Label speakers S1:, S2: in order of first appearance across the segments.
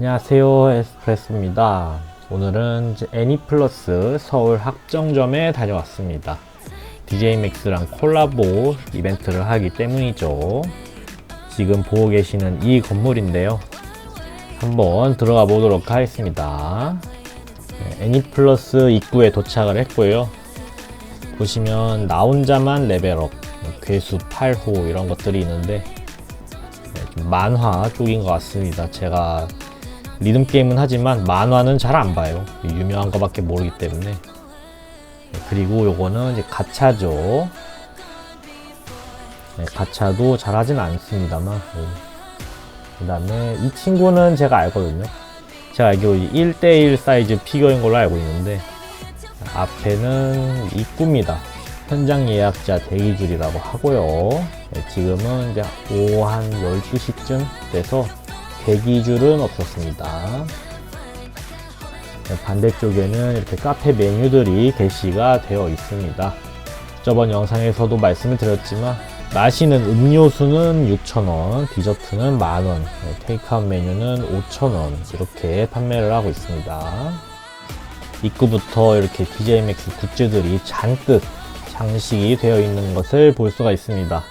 S1: 안녕하세요 에스프레소입니다. 오늘은 애니플러스 서울 학정점에 다녀왔습니다. DJ맥스랑 콜라보 이벤트를 하기 때문이죠. 지금 보고 계시는 이 건물인데요. 한번 들어가 보도록 하겠습니다. 네, 애니플러스 입구에 도착을 했고요. 보시면 나 혼자만 레벨업 괴수 8호 이런 것들이 있는데 네, 좀 만화 쪽인 것 같습니다. 제가 리듬 게임은 하지만 만화는 잘 안 봐요. 유명한 거밖에 모르기 때문에. 네, 그리고 요거는 이제 가차죠. 네, 가차도 잘 하진 않습니다만. 그 다음에 이 친구는 제가 알거든요. 제가 알기로 1대1 사이즈 피규어인 걸로 알고 있는데, 앞에는 입구입니다. 현장 예약자 대기줄이라고 하고요. 네, 지금은 이제 오후 한 12시쯤 돼서 대기줄은 없었습니다. 네, 반대쪽에는 이렇게 카페 메뉴들이 게시가 되어 있습니다. 저번 영상에서도 말씀을 드렸지만 마시는 음료수는 6,000원, 디저트는 만원, 네, 테이크아웃 메뉴는 5,000원 이렇게 판매를 하고 있습니다. 입구부터 이렇게 DJ맥스 굿즈들이 잔뜩 장식이 되어 있는 것을 볼 수가 있습니다.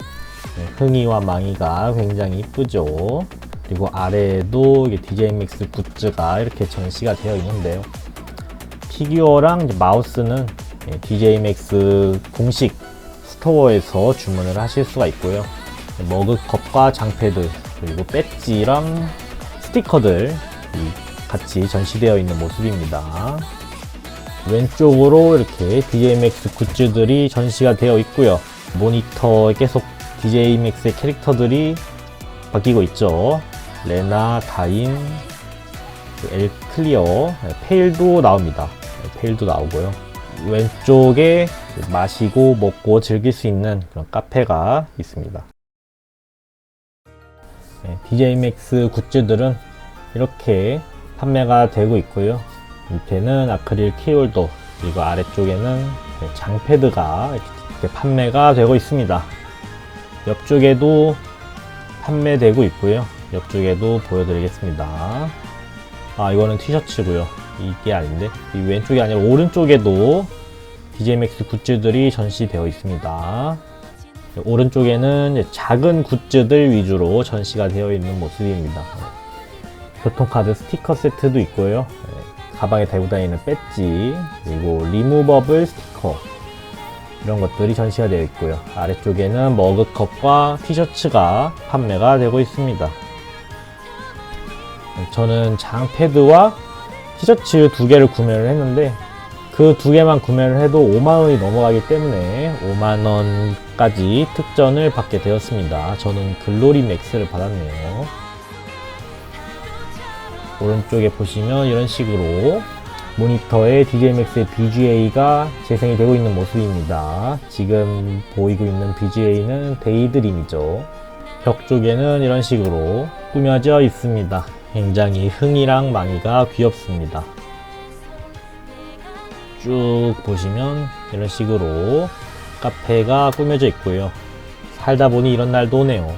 S1: 네, 흥이와 망이가 굉장히 이쁘죠. 그리고 아래에도 DJ맥스 굿즈가 이렇게 전시가 되어 있는데요. 피규어랑 마우스는 DJ맥스 공식 스토어에서 주문을 하실 수가 있고요. 머그컵과 장패드 그리고 배지랑 스티커들 같이 전시되어 있는 모습입니다. 왼쪽으로 이렇게 DJ맥스 굿즈들이 전시가 되어 있고요. 모니터에 계속 DJ맥스의 캐릭터들이 바뀌고 있죠. 레나, 다인, 엘클리어, 페일도 나옵니다. 페일도 나오고요. 왼쪽에 마시고 먹고 즐길 수 있는 그런 카페가 있습니다. 네, DJ맥스 굿즈들은 이렇게 판매가 되고 있고요. 밑에는 아크릴 키홀더, 그리고 아래쪽에는 장패드가 이렇게 판매가 되고 있습니다. 옆쪽에도 판매되고 있고요. 옆쪽에도 보여드리겠습니다. 아 이거는 티셔츠고요. 이게 아닌데 이 왼쪽이 아니라 오른쪽에도 DJ맥스 굿즈들이 전시되어 있습니다. 오른쪽에는 작은 굿즈들 위주로 전시가 되어 있는 모습입니다. 교통카드 스티커 세트도 있고요. 가방에 달고 다니는 배지 그리고 리무버블 스티커 이런 것들이 전시가 되어 있고요. 아래쪽에는 머그컵과 티셔츠가 판매가 되고 있습니다. 저는 장 패드와 티셔츠 두 개를 구매를 했는데 그 두 개만 구매를 해도 5만원이 넘어가기 때문에 5만원까지 특전을 받게 되었습니다. 저는 글로리 맥스를 받았네요. 오른쪽에 보시면 이런 식으로 모니터에 DJMX의 BGA가 재생이 되고 있는 모습입니다. 지금 보이고 있는 BGA는 데이드림이죠. 벽 쪽에는 이런 식으로 꾸며져 있습니다. 굉장히 흥이랑 망이가 귀엽습니다. 쭉 보시면 이런 식으로 카페가 꾸며져 있고요. 살다 보니 이런 날도 오네요.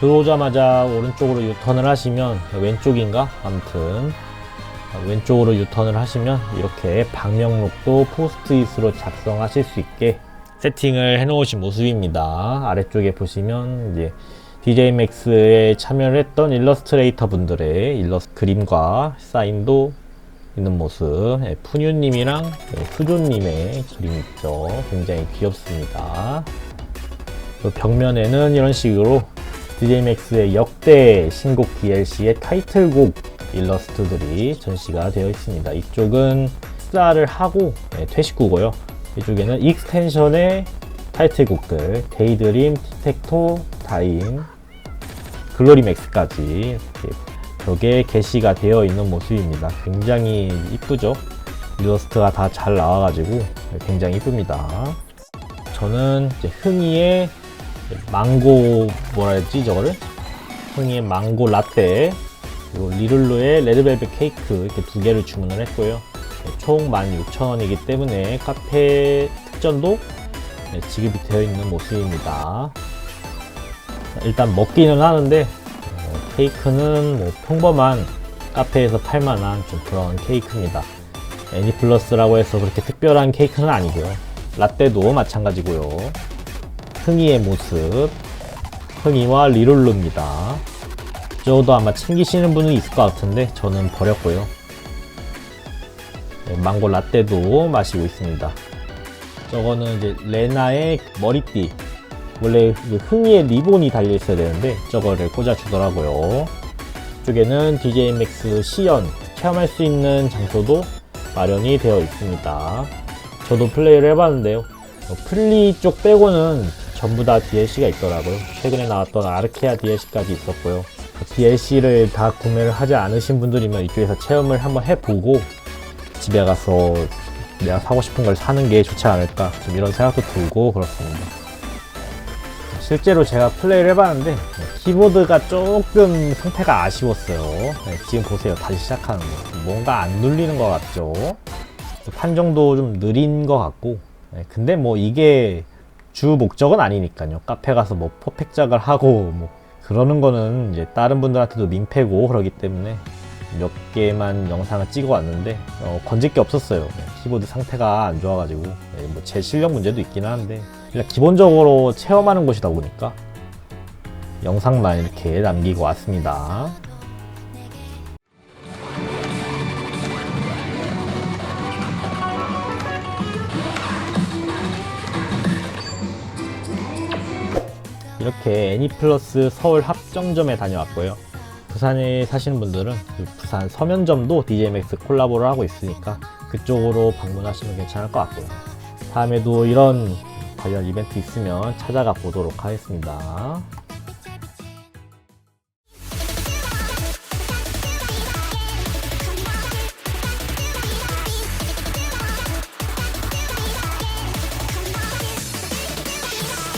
S1: 들어오자마자 오른쪽으로 유턴을 하시면 왼쪽인가? 아무튼 왼쪽으로 유턴을 하시면 이렇게 방명록도 포스트잇으로 작성하실 수 있게 세팅을 해 놓으신 모습입니다. 아래쪽에 보시면 이제 DJ맥스에 참여를 했던 일러스트레이터 분들의 일러스 그림과 사인도 있는 모습 예, 푸뉴님이랑 예, 수조님의 그림 있죠. 굉장히 귀엽습니다. 그 벽면에는 이런 식으로 DJ맥스의 역대 신곡 DLC의 타이틀곡 일러스트들이 전시가 되어 있습니다. 이쪽은 흡사를 하고 네, 퇴식구고요. 이쪽에는 익스텐션의 타이틀곡들 데이드림, 티텍토, 다임, 글로리 맥스까지 벽에 게시가 되어 있는 모습입니다. 굉장히 이쁘죠? 일러스트가 다 잘 나와가지고 굉장히 이쁩니다. 저는 흥이의 망고 뭐라 했지 저거를? 흥이의 망고 라떼 그리고 리룰루의 레드벨벳 케이크 이렇게 두 개를 주문을 했고요. 네, 총 16,000원이기 때문에 카페 특전도 네, 지급이 되어 있는 모습입니다. 일단 먹기는 하는데 어, 케이크는 뭐 평범한 카페에서 팔만한 좀 그런 케이크입니다. 애니플러스라고 해서 그렇게 특별한 케이크는 아니고요. 라떼도 마찬가지고요. 흥이의 모습, 흥이와 리롤루입니다. 저도 아마 챙기시는 분은 있을 것 같은데 저는 버렸고요. 네, 망고 라떼도 마시고 있습니다. 저거는 이제 레나의 머리띠. 원래 그 흥이의 리본이 달려 있어야 되는데 저거를 꽂아 주더라고요. 이쪽에는 DJ 맥스 시연 체험할 수 있는 장소도 마련이 되어 있습니다. 저도 플레이를 해봤는데요. 어, 플리 쪽 빼고는 전부 다 DLC가 있더라고요. 최근에 나왔던 아르케아 DLC까지 있었고요. DLC를 다 구매를 하지 않으신 분들이면 이쪽에서 체험을 한번 해보고 집에 가서 내가 사고 싶은 걸 사는 게 좋지 않을까 좀 이런 생각도 들고 그렇습니다. 실제로 제가 플레이를 해봤는데 키보드가 조금 상태가 아쉬웠어요. 네, 지금 보세요. 다시 시작하는 거. 뭔가 안 눌리는 것 같죠? 판정도 좀 느린 것 같고. 네, 근데 뭐 이게 주 목적은 아니니까요. 카페 가서 뭐 퍼펙작을 하고 뭐 그러는 거는 이제 다른 분들한테도 민폐고 그러기 때문에 몇 개만 영상을 찍어 왔는데 어, 건질 게 없었어요. 네, 키보드 상태가 안 좋아가지고 네, 뭐제 실력 문제도 있긴 한데 그냥 기본적으로 체험하는 곳이다 보니까 영상만 이렇게 남기고 왔습니다. 이렇게 애니플러스 서울 합정점에 다녀왔고요. 부산에 사시는 분들은 그 부산 서면점도 DJMX 콜라보를 하고 있으니까 그쪽으로 방문하시면 괜찮을 것 같고요. 다음에도 이런 관련 이벤트 있으면 찾아가 보도록 하겠습니다.